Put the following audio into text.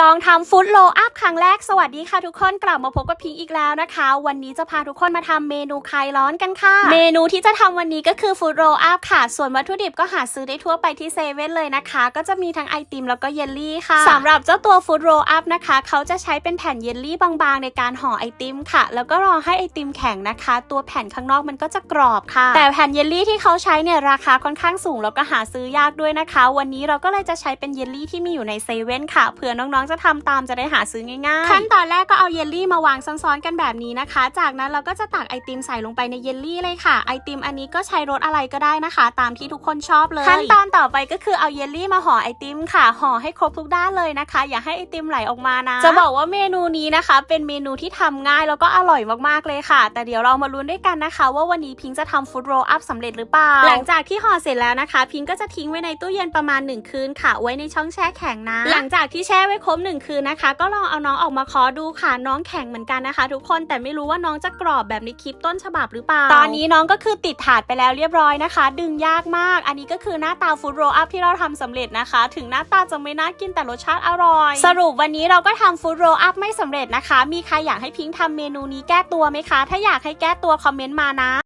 ลองทำฟู้ดโลอัพครั้งแรกสวัสดีค่ะทุกคนกลับมาพบกับพิงอีกแล้วนะคะ วันนี้จะพาทุกคนมาทำเมนูคลายร้อนกันค่ะ เมนูที่จะทำวันนี้ก็คือฟู้ดโลอัพค่ะ ส่วนวัตถุดิบก็หาซื้อได้ทั่วไปที่เซเว่นเลยนะคะ ก็จะมีทั้งไอติมแล้วก็เยลลี่ค่ะสำหรับเจ้าตัวฟู้ดโลอัพนะคะ เขาจะใช้เป็นแผ่นเยลลี่บางๆ ในการห่อไอติมค่ะ แล้วก็รอให้ไอติมแข็งนะคะ ตัวแผ่นข้างนอกมันก็จะกรอบค่ะ แต่แผ่นเยลลี่ที่เขาใช้เนี่ยราคาค่อนข้างสูงแล้วก็หาซื้อยากด้วยนะคะ วันนี้เราก็เลยจะใช้เป็นเยลลี่ที่มีอยู่ในเซเว่นค่ะเผื่อน้องๆ จะทำตามจะได้หาซื้อง่ายๆ ขั้นตอนแรกก็เอาเยลลี่มาวางซ้อนๆกันแบบนี้นะคะ จากนั้นเราก็จะตักไอติมใส่ลงไปในเยลลี่เลยค่ะ ไอติมอันนี้ก็ใช้รสอะไรก็ได้นะคะ ตามที่ทุกคนชอบเลย ขั้นตอนต่อไปก็คือเอาเยลลี่มาห่อไอติมค่ะห่อให้ครบทุกด้านเลยนะคะ อย่าให้ไอติมไหลออกมานะ จะบอกว่าเมนูนี้นะคะ เป็นเมนูที่ทำง่ายแล้วก็อร่อยมากๆเลยค่ะ แต่เดี๋ยวเรามาลุ้นด้วยกันนะคะ ว่าวันนี้พิงค์จะทำฟู้ดโรลอัพสำเร็จหรือเปล่าหลังจากที่ห่อเสร็จแล้วนะคะ พิงค์ก็จะทิ้งไว้ในตู้เย็นประมาณ 1 คืนค่ะ ไว้ในช่องแช่แข็งนะ หลังจากที่แช่ไว้ครบ1 คืนนะคะ ก็ลองเอาน้องออกมาเคอดูค่ะน้องแข็งเหมือนกันนะคะ ทุกคนแต่ไม่รู้ว่าน้องจะกรอบแบบในคลิปต้นฉบับหรือเปล่า ตอนนี้น้องก็คือติดถาดไปแล้วเรียบร้อยนะคะ ดึงยากมาก อันนี้ก็คือหน้าตาฟูดโรลอัพที่เราทำสำเร็จนะคะ ถึงหน้าตาจะไม่น่ากินแต่รสชาติอร่อย สรุปวันนี้เราก็ทำฟูดโรลอัพไม่สำเร็จนะคะ มีใครอยากให้พิงค์ทำเมนูนี้แก้ตัวไหมคะ ถ้าอยากให้แก้ตัวคอมเมนต์มานะ